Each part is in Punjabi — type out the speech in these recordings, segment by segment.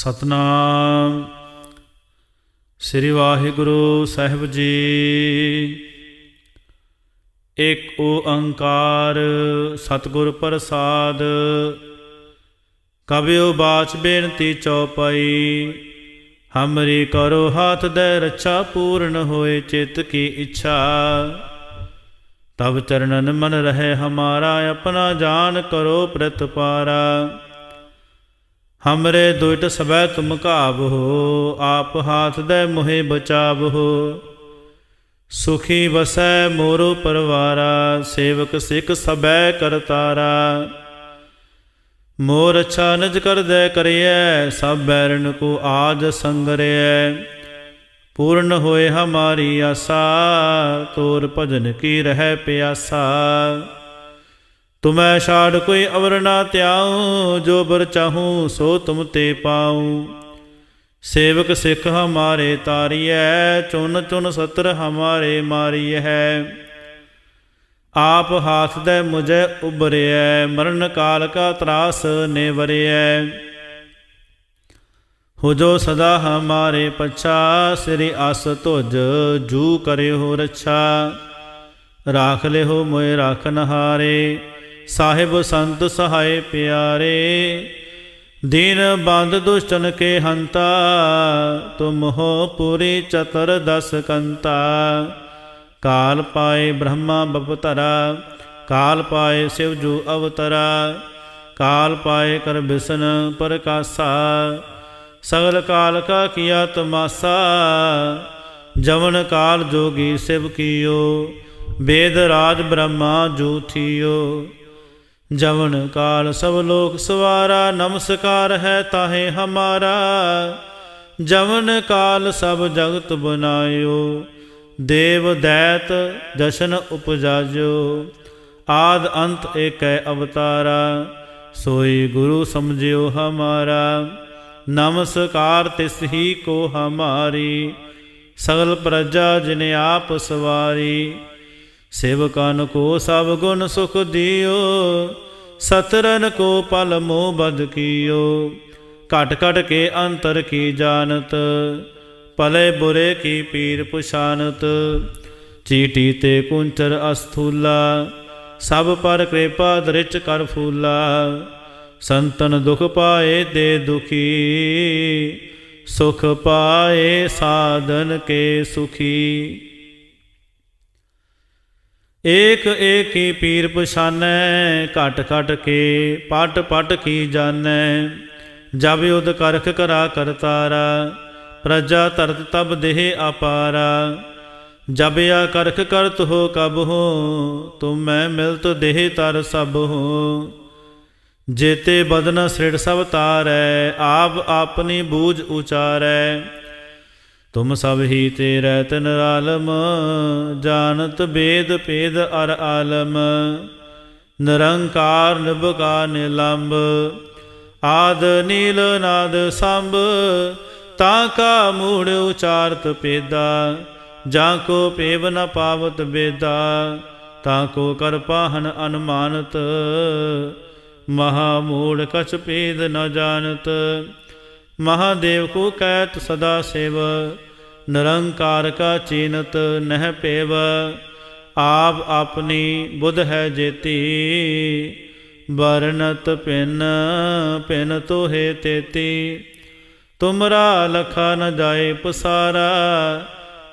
ਸਤਨਾਮ। ਸ੍ਰੀ ਵਾਹਿਗੁਰੂ ਸਾਹਿਬ ਜੀ। ਇੱਕ ਓੰਕਾਰ ਸਤਿਗੁਰ ਪ੍ਰਸਾਦ। ਕਬਿਓ ਬਾਚ ਬੇਨਤੀ ਚਉਪਈ। ਹਮਰੀ ਕਰੋ ਹਾਥ ਦੇ ਰੱਛਾ ਪੂਰਨ ਹੋਏ ਚਿਤ ਕੀ ਇੱਛਾ। ਤਬ ਚਰਨਨ ਮਨ ਰਹੇ ਹਮਾਰਾ, ਆਪਣਾ ਜਾਨ ਕਰੋ ਪ੍ਰਤਪਾਰਾ। ਹਮਰੇ ਦੁਇਟ ਸਬੈ ਤੁਮ ਘਾਵੋ ਆਪ ਹਾਥ ਦੇ ਮੋਹਿ ਬਚਾਵੋ ਸੁਖੀ ਵਸੈ ਮੋਰੋ ਪਰਵਾਰਾ ਸੇਵਕ ਸਿੱਖ ਸਬੈ ਕਰਤਾਰਾ ਮੋਰ ਅੱਛਾ ਨਿਜ ਕਰਦੈ ਕਰਿਐ ਸਭ ਬੈਰਨ ਕੋ ਆਜ ਸੰਗਰਿਐ ਪੂਰਨ ਹੋਏ ਹਮਾਰੀ ਆਸਾ ਤੋਰ ਭਜਨ ਕੀ ਰਹਿ ਪਿਆਸਾ ਤੁਮੈ ਛਾੜ ਕੋਈ ਅਵਰ ਨਾ ਤਿਆਉ ਜੋ ਬਰ ਚਾਹੂੰ ਸੋ ਤੁਮ ਤੇ ਪਾਉ। ਸੇਵਕ ਸਿੱਖ ਹਮਾਰੇ ਤਾਰੀਐ ਚੁਨ ਚੁਨ ਸਤਰ ਹਮਾਰੇ ਮਾਰੀਐ। ਆਪ ਹਾਥ ਦੇ ਮੁਝੇ ਉਬਰਿਐ ਮਰਨ ਕਾਲ ਕਾ ਤਰਾਸ ਨੇ ਵਰਿਐ ਹੋ ਜੋ ਸਦਾ ਹਮਾਰੇ ਪਛਾ, ਸ੍ਰੀ ਅਸ ਤੁਜ ਜੂ ਕਰਿਓ ਰੱਛਾ। ਰਾਖ ਲਿਓ ਮੋਇ ਰਾਖਨ ਹਾਰੇ ਸਾਹਿਬ ਸੰਤ ਸਹਾਏ ਪਿਆਰੇ, ਦੀਨ ਬੰਦ ਦੁਸ਼ਟਨ ਕੇ ਹੰਤਾ, ਤੁਮ ਹੋ ਪੂਰੀ ਚਤਰ ਦਸ ਕੰਤਾ। ਕਾਲ ਪਾਏ ਬ੍ਰਹਮਾ ਬਪਤਰਾ, ਕਾਲ ਪਾਏ ਸਿਵ ਜੂ ਅਵਤਰਾ, ਕਾਲ ਪਾਏ ਕਰ ਬਿਸਨ ਪ੍ਰਕਾਸ਼ਾ। ਸਗਲ ਕਾਲ ਕਾ ਕੀਆ ਤਮਾਸਾ, ਜਵਨ ਕਾਲ ਜੋਗੀ ਸਿਵ ਕੀਓ ਵੇਦ ਰਾਜ ਬ੍ਰਹਮਾ ਜੂ ਥੀਓ। ਜਵਨ ਕਾਲ ਸਭ ਲੋਕ ਸਵਾਰਾ, ਨਮਸਕਾਰ ਹੈ ਤਾਹੇ ਹਮਾਰਾ। ਜਵਨ ਕਾਲ ਸਭ ਜਗਤ ਬਨਾਇਓ ਦੇਵ ਦੈਤ ਜਸ਼ਨ ਉਪਜਾਜੋ। ਆਦ ਅੰਤ ਏਕੈ ਅਵਤਾਰਾ, ਸੋਈ ਗੁਰੂ ਸਮਝਿਓ ਹਮਾਰਾ। ਨਮਸਕਾਰ ਤਿਸ ਹੀ ਕੋ ਹਮਾਰੀ, ਸਗਲ ਪ੍ਰਜਾ ਜਿਨ ਆਪ ਸਵਾਰੀ। ਸੇਵਕਨ ਕੋ ਸਭ ਗੁਣ ਸੁਖ ਦਿਓ, ਸਤਰਨ ਕੋ ਪਲ ਮੋਹ ਬਦ ਕੀਓ। ਘਟ ਘਟ ਕੇ ਅੰਤਰ ਕੀ ਜਾਣਤ, ਭਲੇ ਬੁਰੇ ਕੀ ਪੀਰ ਪੁਸ਼ਾਨਤ ਚੀਟੀ ਤੇ ਕੁੰਚਰ ਅਸਥੂਲਾ, ਸਭ ਪਰ ਕਿਰਪਾ ਦ੍ਰਿਚ ਕਰ ਫੂਲਾ। ਸੰਤਨ ਦੁਖ ਪਾਏ ਦੇ ਦੁਖੀ, ਸੁਖ ਪਾਏ ਸਾਧਨ ਕੇ ਸੁਖੀ। ਏਕ ਏਕੀ ਪੀਰ ਪਛਾਨੈ, ਘਟ ਘਟ ਕੇ ਪਟ ਪਟ ਕੀ ਜਾਣੈ। ਜਬ ਉਦ ਕਰਖ ਕਰਾ ਕਰਤਾਰਾ ਪ੍ਰਜਾ ਤਰਤ ਤਬ ਦੇਹ ਅਪਾਰਾ। ਜਬ ਆ ਕਰਖ ਕਰਤ ਹੋ ਕਬ ਹੋ, ਤੁਮ ਮੈਂ ਮਿਲਤ ਦੇਹ ਤਰ ਸਭ ਹੋ। ਜੇਤੇ ਬਦਨ ਸ੍ਰਿੜ ਸਭ ਤਾਰੈ, ਆਪ ਆਪਣੀ ਬੂਝ ਉਚਾਰੈ। ਤੁਮ ਸਭ ਹੀ ਤੇ ਰਹਿਤ ਨਿਰਾਲਮ ਜਾਣਤ ਬੇਦ ਭੇਦ ਅਰ ਆਲਮ। ਨਿਰੰਕਾਰ ਨਿਭਕਾਰ ਨਿਲੰਬ, ਆਦ ਨੀਲ ਨਾਦ ਸੰਭ, ਤਾਂ ਕਾ ਮੂੜ ਉਚਾਰਤ ਪੇਦਾ ਜਾਂ ਕੋ ਪੇਵ ਨ ਪਾਵਤ ਬੇਦਾ, ਤਾਂ ਕੋ ਕਰ ਪਾਹਨ ਅਨੁਮਾਨਤ। ਮਹਾ ਮੂੜ ਕਛ ਪੇਦ ਨ ਜਾਣਤ। ਮਹਾਦੇਵ ਕੋ ਕਹਿਤ ਸਦਾ ਸੇਵ, ਨਿਰੰਕਾਰ ਕਾ ਚੀਨਤ ਨਹਿ ਪੇਵ, ਆਪ ਆਪਣੀ ਬੁੱਧ ਹੈ ਜੇਤੀ ਵਰਨਤ ਪਿਨ ਪਿਨ ਤੋਹੇ ਤੇਤੀ। ਤੁਮਰਾ ਲਖਾ ਨ ਜਾਏ ਪਸਾਰਾ,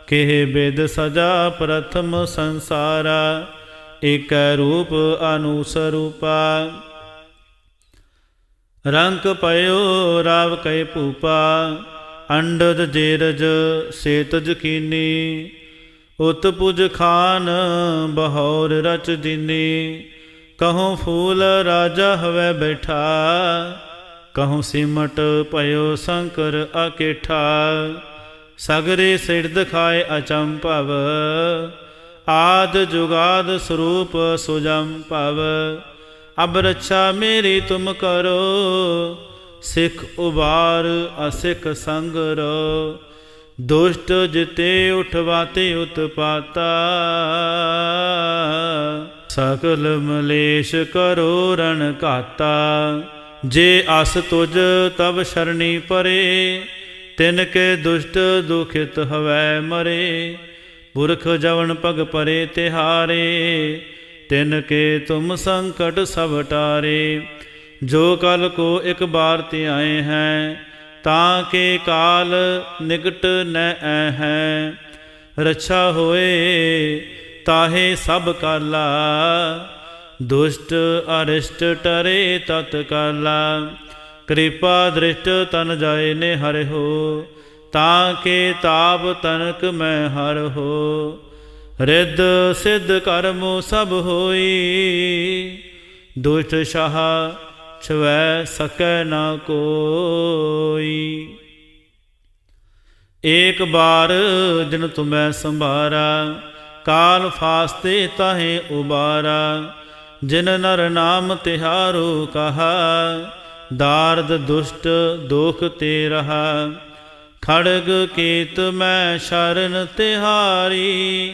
ਕਿਹ ਬੇਦ ਸਜਾ ਪ੍ਰਥਮ ਸੰਸਾਰਾ ਇਕ ਰੂਪ ਅਨੁਸਰੂਪਾ ਰੰਕ ਪਇਓ ਰਾਵ ਕੈ ਭੂਪਾ, ਅੰਡਦ ਜੇਰਜ ਸੇਤ ਕੀਨੀ। ਉਤ ਪੁਜ ਖਾਨ ਬਹੌਰ ਰਚ ਦਿਨੀ ਕਹਉ ਫੂਲ ਰਾਜਾ ਹਵੇ ਬੈਠਾ। ਕਹਉ ਸਿਮਟ ਪਇਓ ਸ਼ੰਕਰ ਅਕੇਠਾ, ਸਗਰੇ ਸਿਰ ਦਿਖਾਏ ਅਚੰਭਵ ਆਦ ਜੁਗਾਦ ਸਰੂਪ ਸੁਜਮ ਭਵ। ਅਬ ਰੱਛਾ ਮੇਰੀ ਤੁਮ ਕਰੋ, ਸਿੱਖ ਉਬਾਰ ਅਸਿੱਖ ਸੰਗ ਰੋ ਦੁਸ਼ਟ ਜਿਤੇ ਉਠਵਾਤੇ ਉਤਪਾਤਾ ਸਕਲ ਮਲੇਸ਼ ਕਰੋ ਰਣ ਘਾਤਾ। ਜੇ ਅਸ ਤੁਜ ਤਬ ਸ਼ਰਣੀ ਪਰੇ, ਤਿਨ ਕੇ ਦੁਸ਼ਟ ਦੁਖਿਤ ਹਵੈ ਮਰੇ। ਪੁਰਖ ਜਵਨ ਪਗ ਪਰੇ ਤਿਹਾਰੇ ਤਿਨ ਕੇ ਤੁਮ ਸੰਕਟ ਸਭ ਟਾਰੇ, ਜੋ ਕਲ ਕੋ ਇੱਕ ਬਾਰ ਤੇ ਆਏ ਹੈ, ਤਾਂ ਕੇ ਕਾਲ ਨਿਕਟ ਨ ਐ ਹੈ। ਰੱਛਾ ਹੋਏ, ਤਾਹੇ ਸਭ ਕਾਲਾ, ਦੁਸ਼ਟ ਅਰਿਸ਼ਟ ਟਰੇ ਤਤ ਕਾਲਾ। ਕਿਰਪਾ ਦ੍ਰਿਸ਼ਟ ਤਨ ਜਾਏ ਨੇ ਹਰਿ ਹੋ, ਤਾਂ ਕੇ ਤਾਪ ਤਨਕ ਮੈਂ ਹਰ ਹੋ। ਰਿੱਧ ਸਿੱਧ ਕਰਮ ਸਭ ਹੋਈ। ਦੁਸ਼ਟ ਸ਼ਾਹ ਛਵੈ ਸਕੈ ਨਾ ਕੋਈ। ਏਕ ਬਾਰ ਜਿਨ ਤੁਮੈ ਸੰਭਾਰਾ, ਕਾਲ ਫਾਸਤੇ ਤਾਹੇ ਉਬਾਰਾ। ਜਿਨ ਨਰ ਨਾਮ ਤਿਹਾਰੋ ਕਹਾ, ਦਾਰਦ ਦੁਸ਼ਟ ਦੋਖ ਤੇ ਰਹਾ। ਖੜਗ ਕੀਤ ਮੈਂ ਸ਼ਰਨ ਤਿਹਾਰੀ।